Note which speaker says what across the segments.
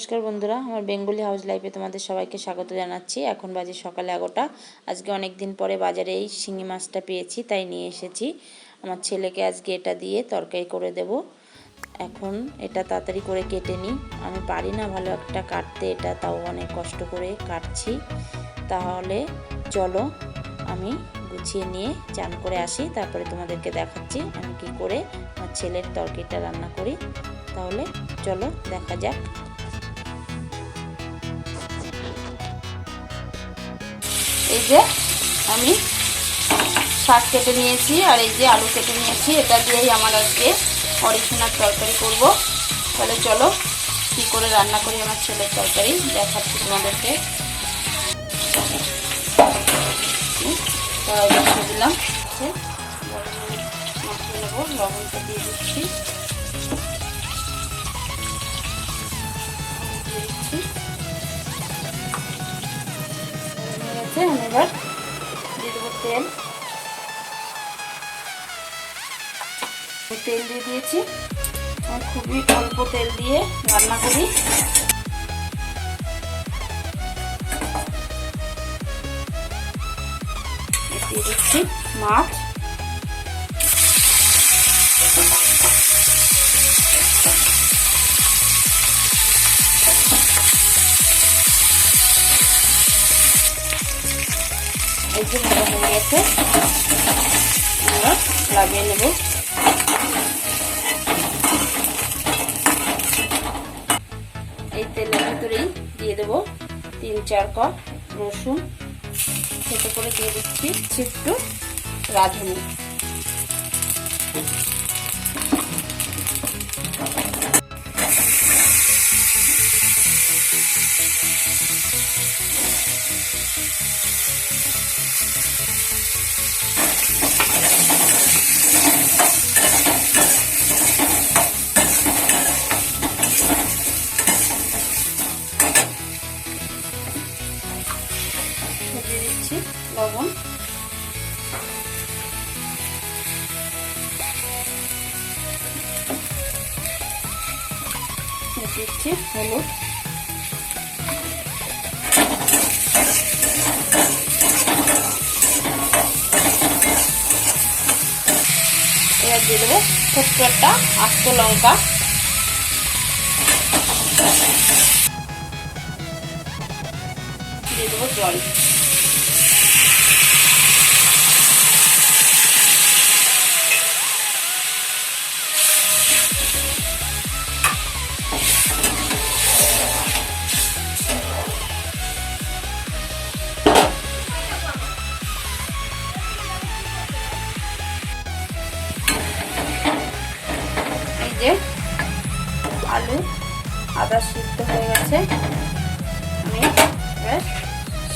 Speaker 1: নমস্কার বন্ধুরা, আমার বেঙ্গলি হাউস লাইফে তোমাদের সবাইকে স্বাগত জানাচ্ছি। এখন বাজে সকালে এগারোটা। আজকে অনেক দিন পরে বাজারে এই শিঙি মাছটা পেয়েছি, তাই নিয়ে এসেছি। আমার ছেলেকে আজকে এটা দিয়ে তরকারি করে দেব। এখন এটা তাড়াতাড়ি করে কেটে নিই। আমি পারি না ভালো একটা কাটতে, এটা তাও অনেক কষ্ট করে কাটছি। তাহলে চলো আমি গুছিয়ে নিয়ে চান করে আসি, তারপরে তোমাদেরকে দেখাচ্ছি আমি কি করে আমার ছেলের তরকারিটা রান্না করি। তাহলে চলো দেখা যাক। যে আমি শাক কেটে নিয়েছি আর এই যে আলু কেটে নিয়েছি, এটা দিয়েই আমার আজকে অরিজিনাল তরকারি করব। তাহলে চলো, কি করে রান্না করি আমার ছেলের তরকারি, দেখাচ্ছি তোমাদেরকে। দিলাম। লবণটা দিয়ে দিচ্ছি। এবার দিয়ে দেবো তেল। তেল দিয়ে দিয়েছি। খুবই অল্প তেল দিয়ে রান্না করি। দিয়ে দিচ্ছি মাছ। গেছে আমরা লাগিয়ে নেব। এই তেলের ভিতরেই দিয়ে দেবো তিন চার কাপ রসুন। ছোটো করে দিয়ে দিচ্ছি একটু রাঁধুনি। লবণ দিচ্ছি হলুদ। এবার দিয়ে দেবো ছোট্ট একটা আস্ত লঙ্কা। দিয়ে দেবো জল।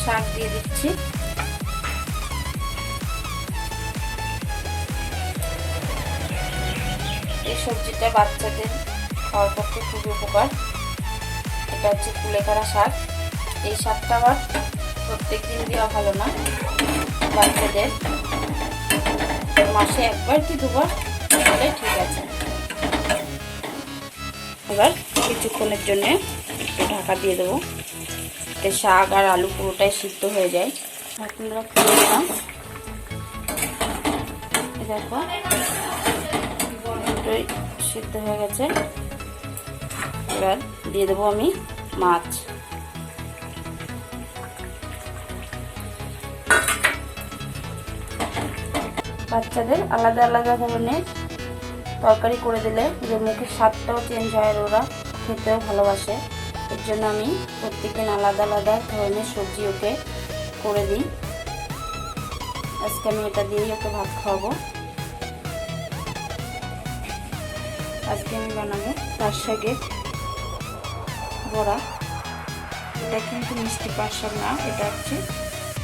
Speaker 1: শাক দিয়ে দিচ্ছি। এই সবজিটা বাচ্চাদের খাওয়ার পক্ষে খুবই উপকার। এটা হচ্ছে কুলেখাড়া শাক। এই শাকটা আবার প্রত্যেক দিন দেওয়া ভালো না বাচ্চাদের। মাসে একবার কি দুবার তাহলে ঠিক আছে। এবার কিছুক্ষণের জন্য ঢাকা দিয়ে দেবো। এতে শাক আর আলু পুরোটাই সিদ্ধ হয়ে যায়। দেখো দুটোই সিদ্ধ হয়ে গেছে। এবার দিয়ে দেবো আমি মাছ। বাচ্চাদের আলাদা আলাদা ধরনের তরকারি করে দিলে যে মুখের স্বাদটাও চেঞ্জ হয় ওরা খেতেও ভালোবাসে। এর জন্য আমি প্রত্যেকদিন আলাদা আলাদা ধরনের সবজি ওকে করে দিই। আজকে আমি এটা দিয়েই ওকে ভাত খাওয়াবো। আজকে আমি বানাবো তার শাকের বড়া। এটা কিন্তু মিষ্টি পাট শাক না, এটা হচ্ছে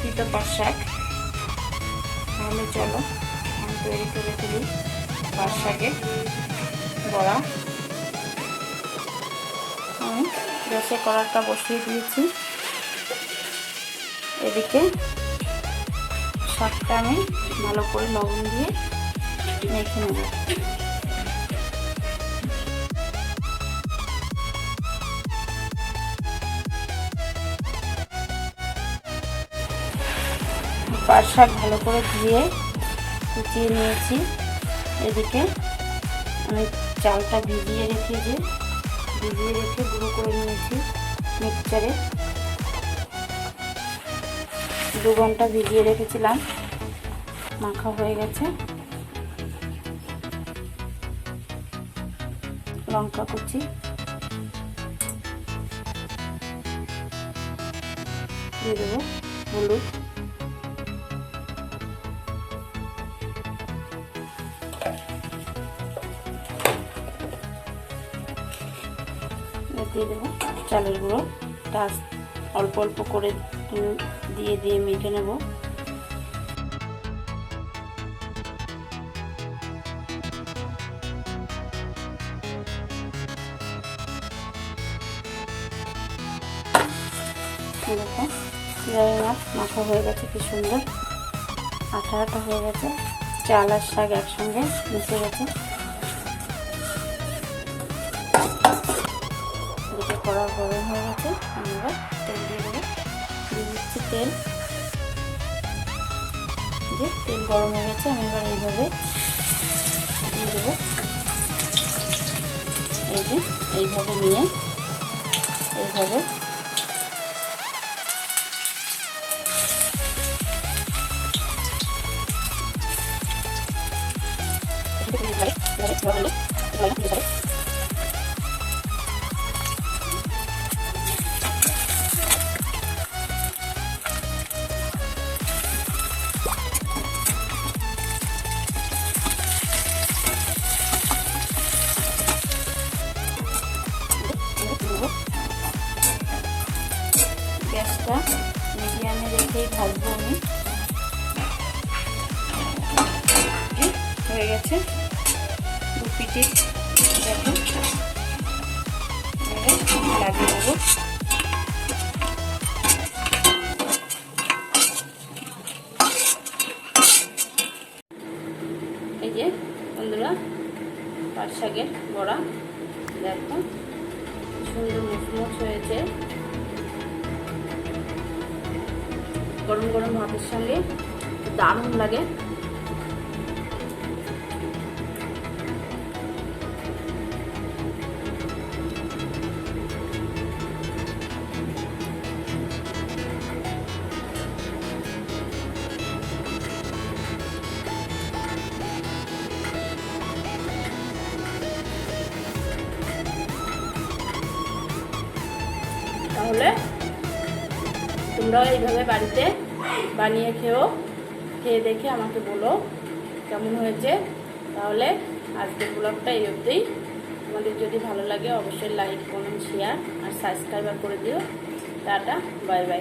Speaker 1: তিতো পাট শাক। তাহলে চলো, আমি তৈরি করে ফেলি পাট শাকের বড়া। গ্যাসে কড়াটা বসিয়ে দিয়েছি। এদিকে শাকটা আমি ভালো করে লবণ দিয়ে মেখে নেব। পাট শাক ভালো করে ধুয়ে কুচিয়ে নিয়েছি। এদিকে আমি চালটা ভিজিয়ে রেখে দিয়ে ভিজিয়ে রেখে গুঁড়ো করে নিয়েছি মিক্সচারে দু ঘণ্টা ভিজিয়ে রেখেছিলাম। মাখা হয়ে গেছে। লঙ্কা কুচি। দিয়ে দেবো হলুদ। দিয়ে দেবো চালের গুঁড়ো। টাচ অল্প অল্প করে দিয়ে দিয়ে মেখে নেব। মাছ মাখা হয়ে গেছে কি সুন্দর। আঠা আঠা হয়ে গেছে। চাল আর শাক একসঙ্গে মিশে গেছে। কড়া গরম হয়ে গেছে, আমরা তেল দিয়ে দেবো। দিয়ে দিচ্ছি তেল। যে তেল গরম হয়ে গেছে, আমি এবার এইভাবে দিয়ে দেবো। এই যে, এইভাবে নিয়ে এইভাবে গ্যাসটা মিডিয়ামে রেখেই ভাজবো আমি। হয়ে গেছে। দু পিঠে লাগিয়ে দেবো। এই যে বন্ধুরা, পাট শাকের বড়া। দেখো, সুন্দর মুচমুচ হয়েছে গরম গরম ভাতের সঙ্গে দারুণ লাগে। তোমরাও এইভাবে বাড়িতে বানিয়ে খেও। খেয়ে দেখে আমাকে বলো কেমন হয়েছে। তাহলে আজকের ব্লগটা এই অবধি। তোমাদের যদি ভালো লাগে, অবশ্যই লাইক কমেন্ট শেয়ার আর সাবস্ক্রাইবার করে দিও। Tata bye bye